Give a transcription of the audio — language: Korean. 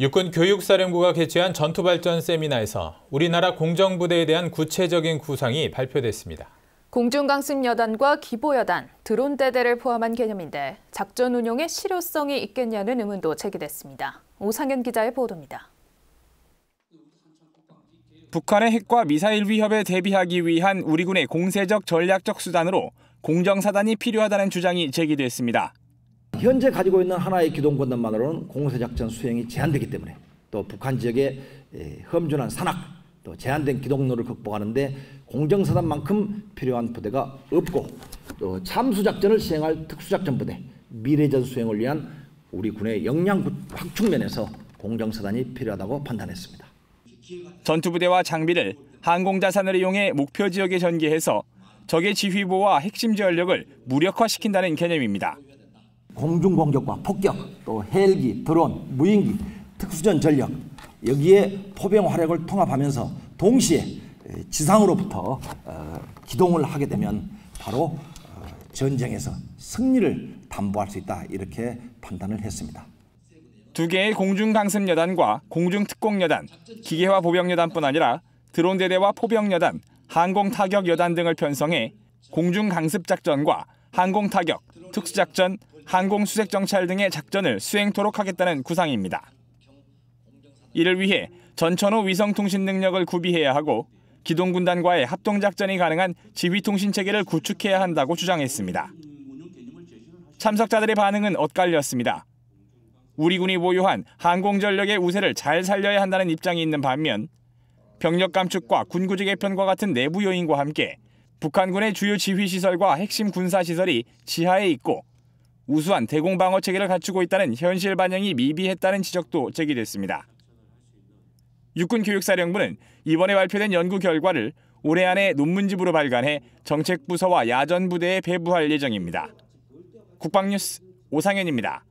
육군 교육사령부가 개최한 전투발전 세미나에서 우리나라 공정부대에 대한 구체적인 구상이 발표됐습니다. 공중강습여단과 기보여단, 드론 대대를 포함한 개념인데 작전 운용의 실효성이 있겠냐는 의문도 제기됐습니다. 오상현 기자의 보도입니다. 북한의 핵과 미사일 위협에 대비하기 위한 우리 군의 공세적 전략적 수단으로 공정사단이 필요하다는 주장이 제기됐습니다. 현재 가지고 있는 하나의 기동권단만으로는 공세작전 수행이 제한되기 때문에 또 북한 지역의 험준한 산악 또 제한된 기동로를 극복하는데 공정사단만큼 필요한 부대가 없고 또 참수작전을 시행할 특수작전부대 미래전 수행을 위한 우리 군의 역량 확충 면에서 공정사단이 필요하다고 판단했습니다. 전투부대와 장비를 항공자산을 이용해 목표 지역에 전개해서 적의 지휘보와 핵심 전력을 무력화시킨다는 개념입니다. 공중 공격과 폭격, 또 헬기, 드론, 무인기, 특수전 전력 여기에 포병 화력을 통합하면서 동시에 지상으로부터 기동을 하게 되면 바로 전쟁에서 승리를 담보할 수 있다 이렇게 판단을 했습니다. 두 개의 공중 강습 여단과 공중 특공 여단, 기계화 보병 여단뿐 아니라 드론 대대와 포병 여단, 항공 타격 여단 등을 편성해 공중 강습 작전과 항공 타격, 특수 작전, 항공수색정찰 등의 작전을 수행토록 하겠다는 구상입니다. 이를 위해 전천후 위성통신 능력을 구비해야 하고 기동군단과의 합동작전이 가능한 지휘통신체계를 구축해야 한다고 주장했습니다. 참석자들의 반응은 엇갈렸습니다. 우리 군이 보유한 항공전력의 우세를 잘 살려야 한다는 입장이 있는 반면 병력 감축과 군구직 개편과 같은 내부 요인과 함께 북한군의 주요 지휘시설과 핵심 군사시설이 지하에 있고 우수한 대공 방어 체계를 갖추고 있다는 현실 반영이 미비했다는 지적도 제기됐습니다. 육군교육사령부는 이번에 발표된 연구 결과를 올해 안에 논문집으로 발간해 정책부서와 야전부대에 배부할 예정입니다. 국방뉴스 오상현입니다.